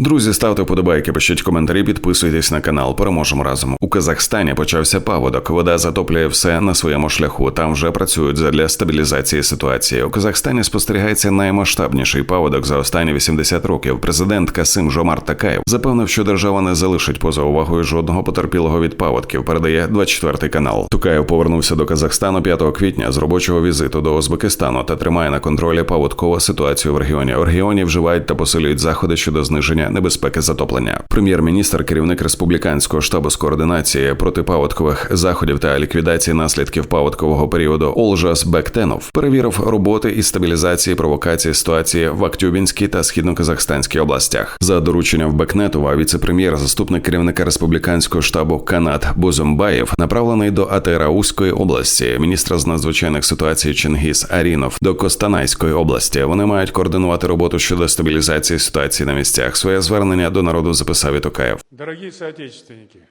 Друзі, ставте вподобайки, пишіть коментарі, підписуйтесь на канал. Переможемо разом. У Казахстані почався паводок. Вода затоплює все на своєму шляху. Там вже працюють задля стабілізації ситуації. У Казахстані спостерігається наймасштабніший паводок за останні 80 років. Президент Касим Жомар Такаєв запевнив, що держава не залишить поза увагою жодного потерпілого від паводків. Передає 24 канал. Тукаєв повернувся до Казахстану 5 квітня з робочого візиту до Узбекистану та тримає на контролі паводкову ситуацію в регіоні. В регіоні вживають та посилюють заходи щодо зниження небезпеки затоплення. Прем'єр-міністр, керівник республіканського штабу з координації протипаводкових заходів та ліквідації наслідків паводкового періоду Олжас Бектенов перевірив роботи із стабілізації провокації ситуації в Актюбінській та східно-казахстанській областях. За дорученням Бекнетова, віце-прем'єр, заступник керівника республіканського штабу Канат Бузумбаєв направлений до Атирауської області, міністра з надзвичайних ситуацій Чингіс Арінов до Костанайської області. Вони мають координувати роботу щодо стабілізації ситуації на місцях. Своє звернення до народу записав і Токаєв. Дорогие соотечественники,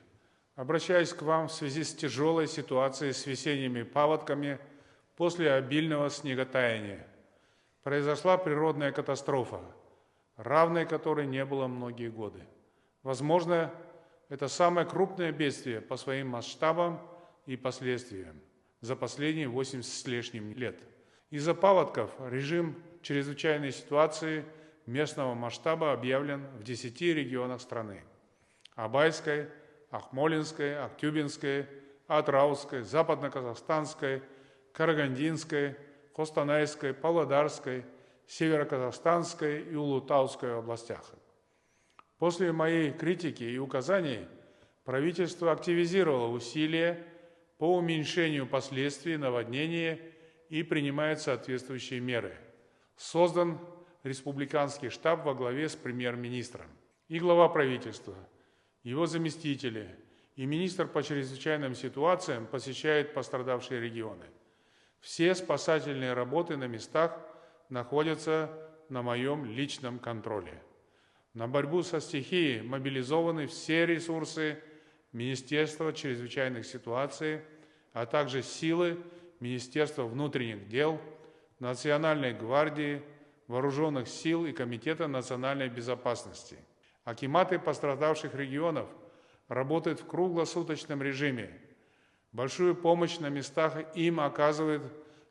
обращаюсь к вам в связи с тяжелой ситуацией с весенними паводками после обильного снеготаяния. Произошла природная катастрофа, равной которой не было многие годы. Возможно, это самое крупное бедствие по своим масштабам и последствиям за последние 80 с лишним лет. Из-за паводков режим чрезвычайной ситуации местного масштаба объявлен в 10 регионах страны. Абайской, Ахмолинской, Актюбинской, Атраусской, Западно-Казахстанской, Карагандинской, Костанайской, Павлодарской, Северо-Казахстанской и Улутауской областях. После моей критики и указаний правительство активизировало усилия по уменьшению последствий наводнения и принимает соответствующие меры. Создан республиканский штаб во главе с премьер-министром и глава правительства, его заместители и министр по чрезвычайным ситуациям посещают пострадавшие регионы. Все спасательные работы на местах находятся на моем личном контроле. На борьбу со стихией мобилизованы все ресурсы Министерства чрезвычайных ситуаций, а также силы Министерства внутренних дел, Национальной гвардии, Вооруженных сил и Комитета национальной безопасности. Акиматы пострадавших регионов работают в круглосуточном режиме. Большую помощь на местах им оказывает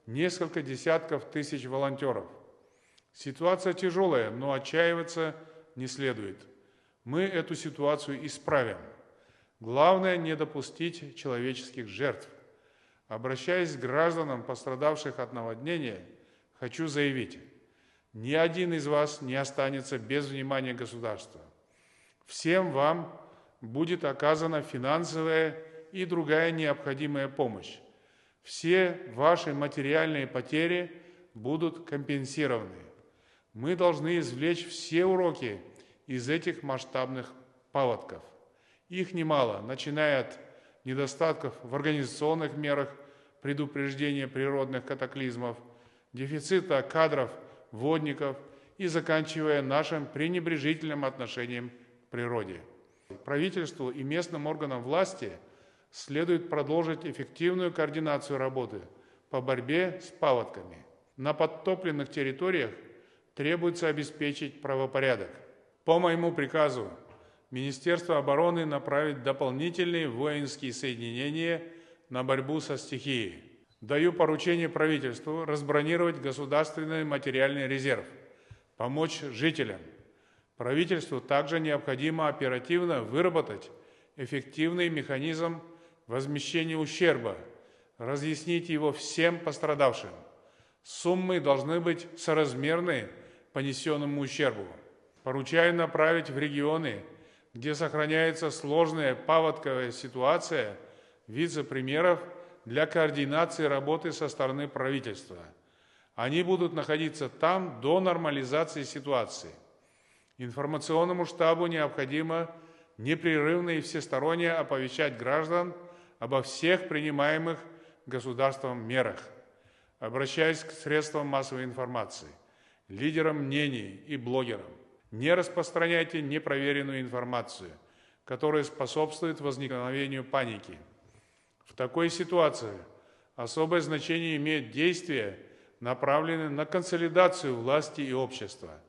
несколько десятков тысяч волонтеров. Ситуация тяжелая, но отчаиваться не следует. Мы эту ситуацию исправим. Главное не допустить человеческих жертв. Обращаясь к гражданам, пострадавших от наводнения, хочу заявить, ни один из вас не останется без внимания государства. Всем вам будет оказана финансовая и другая необходимая помощь. Все ваши материальные потери будут компенсированы. Мы должны извлечь все уроки из этих масштабных паводков. Их немало, начиная от недостатков в организационных мерах предупреждения природных катаклизмов, дефицита кадров, водников и заканчивая нашим пренебрежительным отношением к природе. Правительству и местным органам власти следует продолжить эффективную координацию работы по борьбе с паводками. На подтопленных территориях требуется обеспечить правопорядок. По моему приказу Министерство обороны направит дополнительные воинские соединения на борьбу со стихией. Даю поручение правительству разбронировать государственный материальный резерв, помочь жителям. Правительству также необходимо оперативно выработать эффективный механизм возмещения ущерба, разъяснить его всем пострадавшим. Суммы должны быть соразмерны понесенному ущербу. Поручаю направить в регионы, где сохраняется сложная паводковая ситуация, вице-премьеров для координации работы со стороны правительства. Они будут находиться там до нормализации ситуации. Информационному штабу необходимо непрерывно и всесторонне оповещать граждан обо всех принимаемых государством мерах. Обращаясь к средствам массовой информации, лидерам мнений и блогерам, не распространяйте непроверенную информацию, которая способствует возникновению паники. Такой ситуации особое значение имеет действия, направленные на консолидацию власти и общества.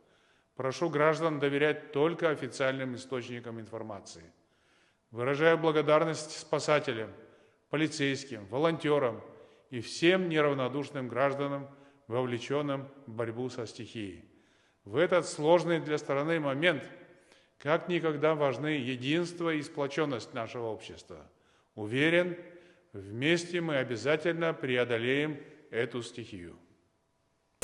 Прошу граждан доверять только официальным источникам информации. Выражаю благодарность спасателям, полицейским, волонтерам и всем неравнодушным гражданам, вовлеченным в борьбу со стихией. В этот сложный для страны момент как никогда важны единство и сплоченность нашего общества. Уверен, вместе мы обязательно преодолеем эту стихию.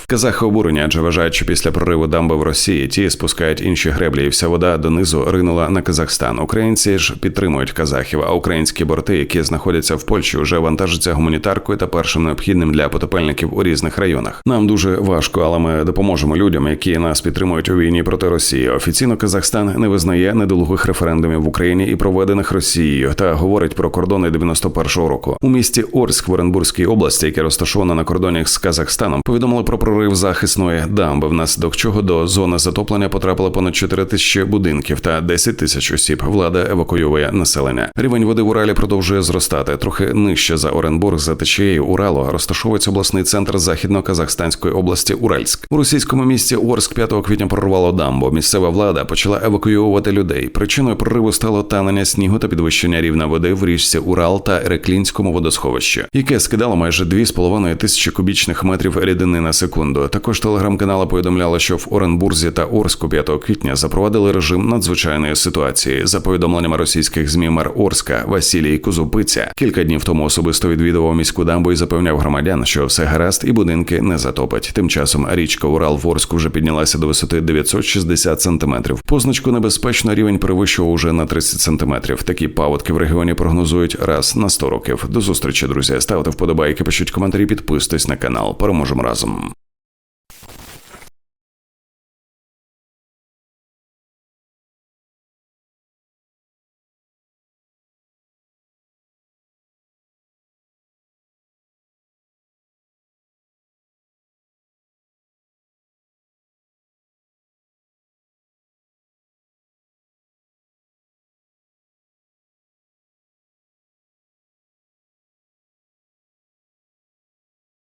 Казахи обурені, адже вважають, що після прориву дамби в Росії ті спускають інші греблі, і вся вода донизу ринула на Казахстан. Українці ж підтримують казахів, а українські борти, які знаходяться в Польщі, вже вантажаться гуманітаркою та першим необхідним для потопельників у різних районах. Нам дуже важко, але ми допоможемо людям, які нас підтримують у війні проти Росії. Офіційно Казахстан не визнає недолугих референдумів в Україні і проведених Росією та говорить про кордони 91-го року. У місті Орськ в Оренбурзькій області, яке розташоване на кордоні з Казахстаном, повідомили про прорив захисної дамби, внаслідок чого до зони затоплення потрапило понад 4 тисячі будинків та 10 тисяч осіб. Влада евакуює населення. Рівень води в Уралі продовжує зростати. Трохи нижче за Оренбург за течією Уралу розташовується обласний центр західно-казахстанської області Уральськ. У російському місті Орськ 5 квітня прорвало дамбу. Місцева влада почала евакуювати людей. Причиною прориву стало танення снігу та підвищення рівня води в річці Урал та Реклінському водосховищі, яке скидало майже 2,5 тисячі кубічних метрів рідини на секунду. Також телеграм-канали повідомляли, що в Оренбурзі та Орську 5 квітня запровадили режим надзвичайної ситуації. За повідомленнями російських змі мер Орська Василій Кузупиця кілька днів тому особисто відвідував міську дамбу і запевняв громадян, що все гаразд і будинки не затопить. Тим часом річка Урал в Орську вже піднялася до висоти 960 сантиметрів. Позначку небезпечно рівень перевищував уже на 30 сантиметрів. Такі паводки в регіоні прогнозують раз на 100 років. До зустрічі, друзі. Ставте вподобайки, пишіть коментарі, підписуйтесь на канал. Переможемо разом.